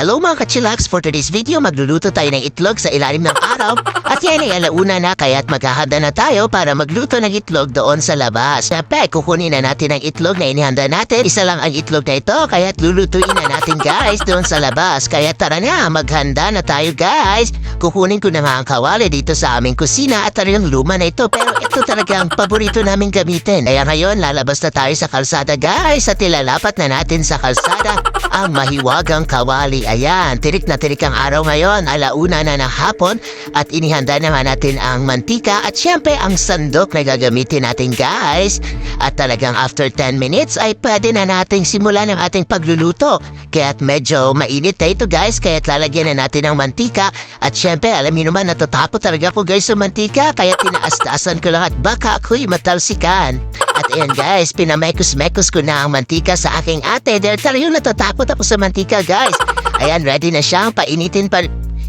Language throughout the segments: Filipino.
Hello mga kachilax, for today's video magluluto tayo ng itlog sa ilalim ng araw at yan ay alauna na kaya't maghahanda na tayo para magluto ng itlog doon sa labas. Siyempre, kukunin na natin ang itlog na inihanda natin. Isa lang ang itlog na ito kaya't lulutuin na natin guys doon sa labas. Kaya tara na, maghanda na tayo guys. Kukunin ko na nga ang kawali dito sa aming kusina at talagang luma na ito pero ito talaga ang paborito namin gamitin. Kaya ngayon lalabas na tayo sa kalsada guys at ilalapat na natin sa kalsada ang mahiwagang kawali. Ayan, tirik na tirik ang araw ngayon, alauna na ng hapon at inihanda naman natin ang mantika at syempre ang sandok na gagamitin natin guys. At talagang after 10 minutes ay pwede na nating simulan ang ating pagluluto. Kaya't medyo mainit na ito guys, kaya't lalagyan na natin ng mantika at syempre alam niyo naman natatapo talaga ako guys sa mantika kaya tinaas-taasan ko lang at baka ako'y matalsikan. At ayan guys, pinamekos-mekos ko na ang mantika sa aking ate dahil talagang natatakot ako sa mantika guys. Ayan, ready na siyang painitin pa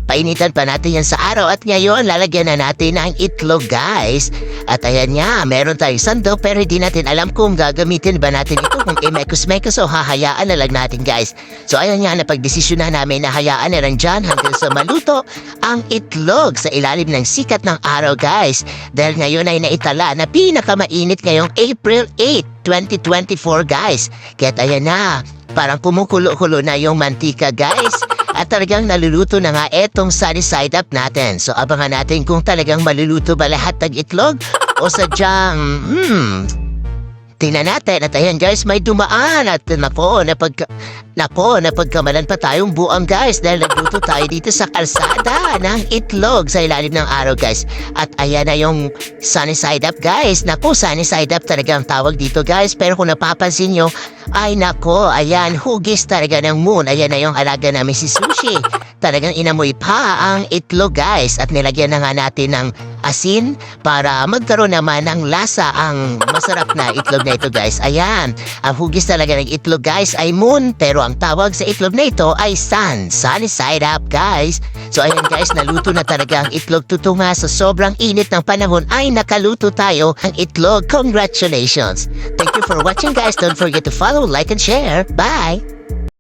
Painitan pa natin yan sa araw at ngayon lalagyan na natin ang itlog guys. At ayan nga, meron tayong sandok pero hindi natin alam kung gagamitin ba natin ito kung imekos-mekos o hahayaan na lang natin guys. So ayan nga, napagdesisyon na namin na hayaan na lang dyan hanggang sa maluto ang itlog sa ilalim ng sikat ng araw guys. Dahil ngayon ay naitala na pinakamainit ngayong April 8, 2024 guys. Kaya't ayan na, parang kumukulo-kulo na yung mantika guys. At talagang naluluto na nga etong sunny side up natin. So abangan natin kung talagang maluluto ba lahat ng itlog o sadyang, hmm, tingnan natin. At ayan guys, may dumaan at nako, napag, nako, napagkamalan pa tayong buang guys dahil nagluto tayo dito sa kalsada ng itlog sa ilalim ng araw guys. At ayan na yung sunny side up guys. Nako, sunny side up talaga ang tawag dito guys. Pero kung napapansin nyo, ay nako, ayan, hugis talaga ng moon. Ayan na yung alaga namin si Sushi. Talagang inamoy pa ang itlog guys. At nilagyan na nga natin ng asin para magkaroon naman ng lasa ang masarap na itlog na ito guys. Ayan, ang hugis talaga ng itlog guys ay moon. Pero ang tawag sa itlog na ito ay sun. Sunny side up guys. So ayan guys, naluto na talaga ang itlog tutunga sa sobrang init ng panahon ay nakaluto tayo ang itlog. Congratulations! Thank you for watching guys. Don't forget to follow, like, and share. Bye!